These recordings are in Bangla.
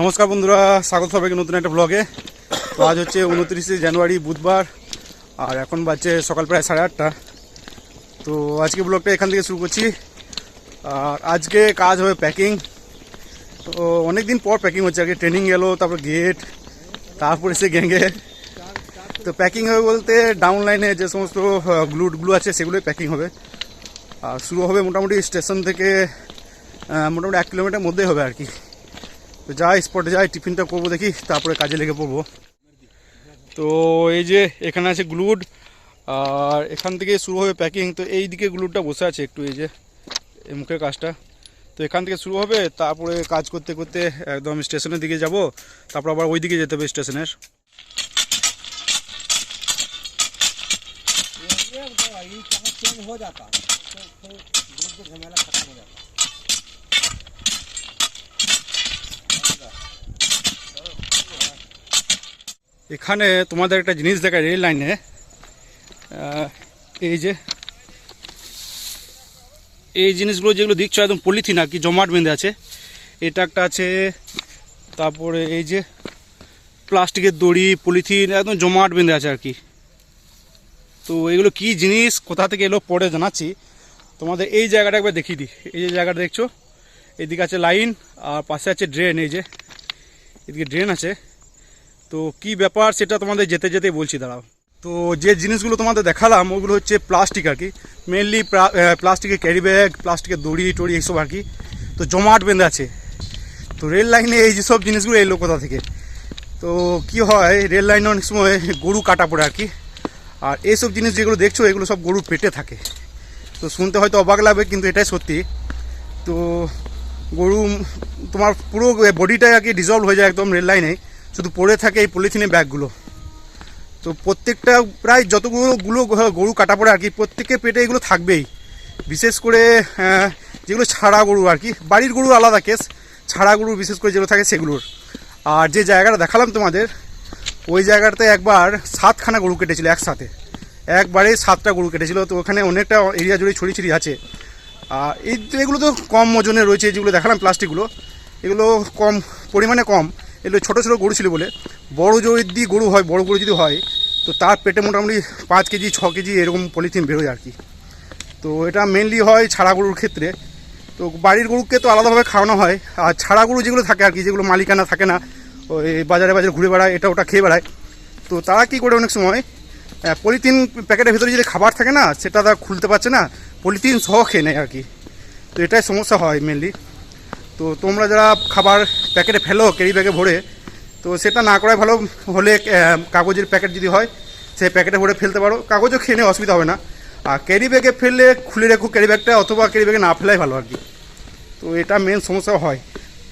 নমস্কার বন্ধুরা, স্বাগত সবাইকে নতুন একটা ব্লগে তো আজ হচ্ছে উনত্রিশে জানুয়ারি, বুধবার, আর এখন বাজছে সকাল প্রায় সাড়ে আটটা। তো আজকে ব্লগটা এখান থেকে শুরু করছি। আর আজকে কাজ হবে প্যাকিং তো অনেক দিন পর প্যাকিং হচ্ছে, আগে ট্রেনিং গেল তারপর গেট তারপরে সে গ্যাঙ্গে তো প্যাকিং হবে বলতে ডাউন লাইনে যে সমস্ত গ্লুটগুলো আছে, সেগুলোই প্যাকিং হবে। আর শুরু হবে মোটামুটি স্টেশন থেকে মোটামুটি এক কিলোমিটার মধ্যেই হবে আর কি। তো যাই স্পটে যাই টিফিনটা করবো দেখি তারপরে কাজে লেগে পড়বো তো এই যে এখানে আছে গ্লুড আর এখান থেকে শুরু হবে প্যাকিং তো এই দিকে গ্লুডটা বসে আছে একটু এই যে এই মুখের কাজটা তো এখান থেকে শুরু হবে তারপরে কাজ করতে করতে একদম স্টেশনের দিকে যাব তারপর আবার ওই দিকে যেতে হবে স্টেশনের चेंज हो जाता तो फिर ग्रुप का झमेला खत्म हो जाता এখানে তোমাদের একটা জিনিস দেখায় রেল লাইনে। এই যে, এই জিনিসগুলো যেগুলো দেখছ, একদম পলিথিন আর কি, জমাট বেঁধে আছে। এটা একটা আছে, তারপরে এই যে প্লাস্টিকের দড়ি, পলিথিন, একদম জমাট বেঁধে আছে আর কি। তো এগুলো কি জিনিস, কোথা থেকে এলো পরে জানাচ্ছি। তোমাদের এই জায়গাটা একবার দেখিয়ে দিই। এই যে জায়গাটা দেখছ, এদিকে আছে লাইন, আর পাশে আছে ড্রেন, এই যে, এদিকে ড্রেন আছে। তো কি ব্যাপার সেটা তোমাদের যেতে যেতে বলছি, দাঁড়াও। তো যে জিনিসগুলো তোমাদের দেখালাম, ওগুলো হচ্ছে প্লাস্টিক আর কি। মেনলি প্লাস্টিকের ক্যারি ব্যাগ প্লাস্টিকের দড়ি, টড়ি, এইসব আর কি। তো জমাট বেঁধে আছে। তো রেল লাইনে এই যেসব জিনিসগুলো এলো কোথা থেকে? তো কি হয় রেল লাইনে অনেক সময় গরু কাটা পড়ে আর কি। আর এইসব জিনিস যেগুলো দেখছ, এগুলো সব গরুর পেটে থাকে। তো শুনতে হয়তো অবাক লাগবে, কিন্তু এটাই সত্যি। তো গরু, তোমার পুরো বডিটাই আর কি ডিজলভ হয়ে যায় একদম রেল লাইনে শুধু পড়ে থাকে এই পলিথিনের ব্যাগগুলো। তো প্রত্যেকটা প্রায় যতগুলো গুলো গরু কাটা পড়ে আর কি প্রত্যেকের পেটে এগুলো থাকবেই। বিশেষ করে যেগুলো ছাড়া গরু আর কি, বাড়ির গরু আলাদা কেস ছাড়া গরু বিশেষ করে যেগুলো থাকে সেগুলোর। আর যে জায়গাটা দেখালাম তোমাদের, ওই জায়গাটাতে একবার সাতখানা গরু কেটেছিল একসাথে। একবারে সাতটা গরু কেটেছিল, তো ওখানে অনেকটা এরিয়া জুড়ে ছড়িয়ে ছিড়িয়ে আছে। আর এই এগুলো তো কম ওজনে রয়েছে, যেগুলো দেখালাম প্লাস্টিকগুলো এগুলো কম, পরিমাণে কম। এগুলো ছোটো ছোটো গরু ছিল বলে। বড় যদি গরু হয়, বড় গরু যদি হয়, তো তার পেটে মোটামুটি পাঁচ কেজি, ছ কেজি এরকম পলিথিন বেরোয় আর কি। তো এটা মেনলি হয় ছাড়া গরুর ক্ষেত্রে। তো বাড়ির গরুকে তো আলাদাভাবে খাওয়ানো হয়। আর ছাড়া গরু যেগুলো থাকে আর কি, যেগুলো মালিকানা থাকে না ওই বাজারে বাজারে ঘুরে বেড়ায়, এটা ওটা খেয়ে বেড়ায়। তো তারা কী করে অনেক সময় পলিথিন প্যাকেটের ভিতরে যদি খাবার থাকে না, সেটা তারা খুলতে পারছে না, পলিথিন সহ খেয়ে নেয় আর কি। তো এটাই সমস্যা হয় মেনলি তো তোমরা যারা খাবার প্যাকেটে ফেলো ক্যারি ব্যাগে ভরে, তো সেটা না করাই ভালো হলে কাগজের প্যাকেট যদি হয়, সেই প্যাকেটে ভরে ফেলতে পারো। কাগজও খেয়ে নিয়ে অসুবিধা হবে না। আর ক্যারি ব্যাগে ফেললে খুলে রেখো ক্যারি ব্যাগটা, অথবা ক্যারি ব্যাগে না ফেলাই ভালো আর কি। তো এটা মেন সমস্যা হয়।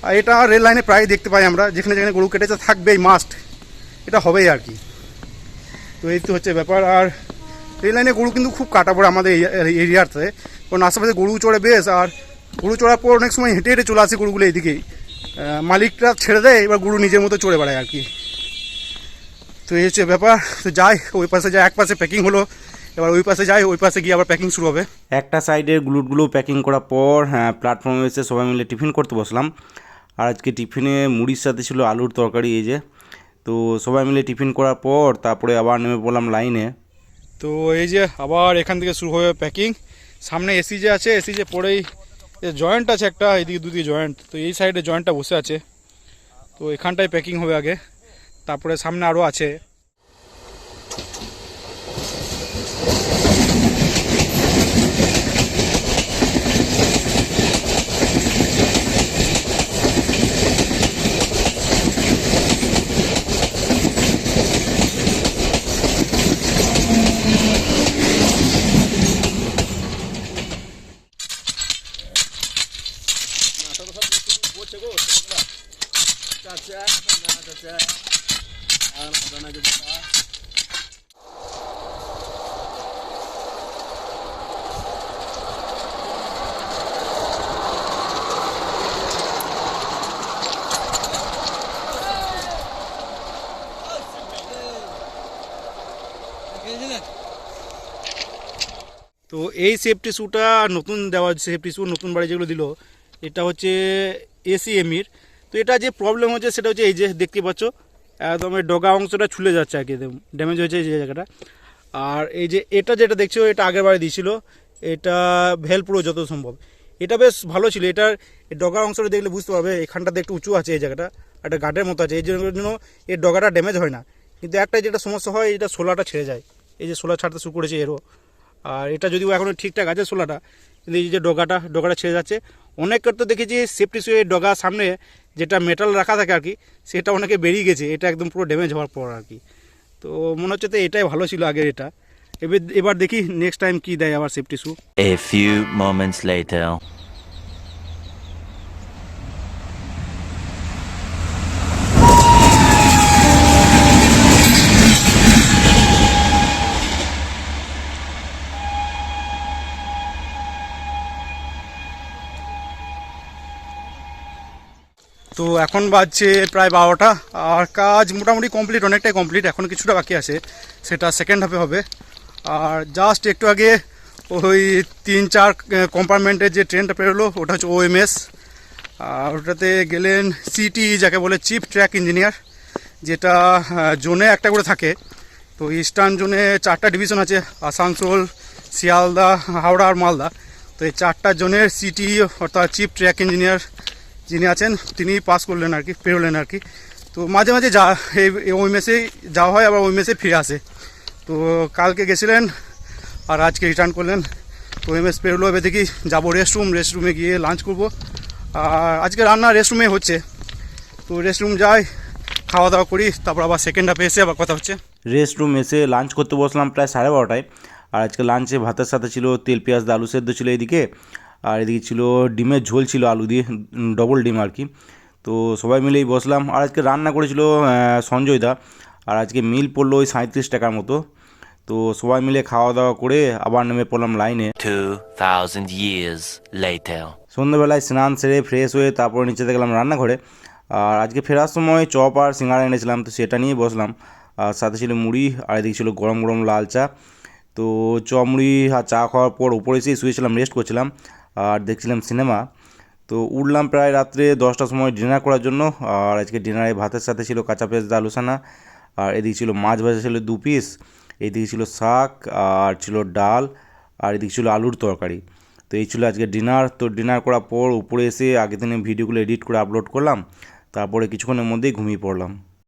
আর এটা রেল লাইনে প্রায় দেখতে পাই আমরা, যেখানে যেখানে গরু কেটেছে থাকবেই মাস্ট এটা হবেই আর কি। তো এই তো হচ্ছে ব্যাপার। আর রেল লাইনে গরু কিন্তু খুব কাটা পড়ে আমাদের এরিয়াতে কারণ আশেপাশে গরু চড়ে বেশ, আর গরু চড়ার পর অনেক সময় হেঁটে হেঁটে চলে আসে গরুগুলো এইদিকেই আহ, মালিকরা ছেড়ে দেয় এবার গরু নিজের মতো চড়ে বেড়ায় আর কি। তো এই হচ্ছে ব্যাপার। তো যাই ওই পাশে যাই এক পাশে প্যাকিং হলো। এবার ওই পাশে যাই ওই পাশে গিয়ে আবার প্যাকিং শুরু হবে। একটা সাইডের গ্লুটগুলো প্যাকিং করার পর হ্যাঁ প্ল্যাটফর্মে এসে সবাই মিলে টিফিন করতে বসলাম। আর আজকে টিফিনে মুড়ির সাথে ছিল আলুর তরকারি এই যে। তো সবাই মিলে টিফিন করার পর তারপরে আবার নেমে পড়লাম লাইনে তো এই যে আবার এখান থেকে শুরু হবে প্যাকিং সামনে এসি যে আছে এসি যে পরেই জয়েন্ট আছে একটা, এদিকে দুদিকে জয়েন্ট তো এই সাইডে জয়েন্টটা বসে আছে। তো এখানটায় প্যাকিং হবে আগে। তারপরে সামনে আরও আছে। তো এই সেফটি শ্যুটা নতুন দেওয়া সেফটি শ্যু নতুন বাড়ি যেগুলো দিল, এটা হচ্ছে এসিএমির তো এটা যে প্রবলেম হচ্ছে সেটা হচ্ছে এই যে দেখতে পাচ্ছ, একদম এই ডগা অংশটা ছুলে যাচ্ছে আর কি ড্যামেজ হয়েছে এই জায়গাটা। আর এই যে এটা যেটা দেখছ, এটা আগের বারে দিয়েছিল, এটা ভেল পুরো যত সম্ভব। এটা বেশ ভালো ছিল, এটার ডগার অংশটা দেখলে বুঝতে পারবে, এখানটাতে একটু উঁচু আছে এই জায়গাটা, একটা গার্ডের মতো আছে, এই জন্য এই ডগাটা ড্যামেজ হয় না। কিন্তু একটা যেটা সমস্যা হয়, এটা সোলাটা ছেড়ে যায়। এই যে সোলা ছাড়তে শুরু করেছে এরও। আর এটা যদিও এখনও ঠিকঠাক আছে সোলাটা, কিন্তু এই যে ডগাটা ডগাটা ছেড়ে যাচ্ছে। অনেকের তো দেখেছি সেফটি শুয়ে ডগা সামনে যেটা মেটাল রাখা থাকে আর কি, সেটা অনেকে বেরিয়ে গেছে, এটা একদম পুরো ড্যামেজ হওয়ার পর আর কি। তো মনে হচ্ছে তো এটাই ভালো ছিল আগের এটা। এবার এবার দেখি নেক্সট টাইম কি দেয় আবার safety shoe a few moments later. তো এখন বাজছে প্রায় বারোটা, আর কাজ মোটামুটি কমপ্লিট অনেকটাই কমপ্লিট এখন কিছুটা বাকি আছে, সেটা সেকেন্ড হাফে হবে। আর জাস্ট একটু আগে ওই তিন চার কম্পার্টমেন্টের যে ট্রেনটা পেরোলো, ওটা হচ্ছে ওএমএস আর ওটাতে গেলেন সিটি যাকে বলে চিফ ট্র্যাক ইঞ্জিনিয়ার যেটা জোনে একটা করে থাকে। তো ইস্টার্ন জোনে চারটা ডিভিশন আছে, আসানসোল, শিয়ালদা, হাওড়া আর মালদা। তো এই চারটা জোনের সিটি অর্থাৎ চিফ ট্র্যাক ইঞ্জিনিয়ার যিনি আছেন, তিনি পাস করলেন আর কি, পেরোলেন আর কি। তো মাঝে মাঝে যা, এই ওই মেসেই যাওয়া হয়, আবার ওই মেসে ফিরে আসে। তো কালকে গেছিলেন আর আজকে রিটার্ন করলেন। তো ওই মেস পেরোলো, এবার দেখি যাব রেস্টরুম রেস্টরুমে গিয়ে লাঞ্চ করব। আর আজকে রান্না রেস্টরুমে হচ্ছে। তো রেস্টরুম যাই খাওয়া দাওয়া করি, তারপর আবার সেকেন্ড হাফে এসে আবার কথা হচ্ছে। রেস্ট রুম এসে লাঞ্চ করতে বসলাম প্রায় সাড়ে বারোটায়। আর আজকে লাঞ্চে ভাতের সাথে ছিল তেল, পেঁয়াজ, আলু সেদ্ধ ছিল এদিকে আর এদিকে ছিল ডিমের ঝোল ছিল আলু দিয়ে ডবল ডিম আর কি। তো সবাই মিলেই বসলাম। আর আজকে রান্না করেছিল সঞ্জয় দা। আর আজকে মিল পড়ল ওই সাঁত্রিশ টাকার মতো। তো সবাই মিলে খাওয়া দাওয়া করে আবার নেমে পড়লাম লাইনে 2,000 years later. সন্ধ্যেবেলায় স্নান সেরে ফ্রেশ হয়ে তারপরে নিচেতে গেলাম রান্নাঘরে। আর আজকে ফেরার সময় চপ আর সিঙ্গাড়া এনেছিলাম তো সেটা নিয়ে বসলাম। আর সাথে ছিল মুড়ি আর এদিকে ছিল গরম গরম লাল চা। তো চপ মুড়ি আর চা খাওয়ার পর উপরে এসেই শুয়েছিলাম রেস্ট করছিলাম। আর দেখছিলাম সিনেমা। তো উঠলাম প্রায় রাত্রে দশটার সময় ডিনার করার জন্য। আর আজকে ডিনারে ভাতের সাথে ছিল কাঁচা পেঁয়াজ দিয়ে আলুসানা আর এদিকে ছিল মাছ ভাজা ছিল দু পিস এদিকে ছিল শাক আর ছিল ডাল। আর এদিকে ছিল আলুর তরকারি। তো এই ছিল আজকে ডিনার। তো ডিনার করার পর উপরে এসে আগের দিনে ভিডিওগুলো এডিট করে আপলোড করলাম। তারপরে কিছুক্ষণের মধ্যেই ঘুমিয়ে পড়লাম।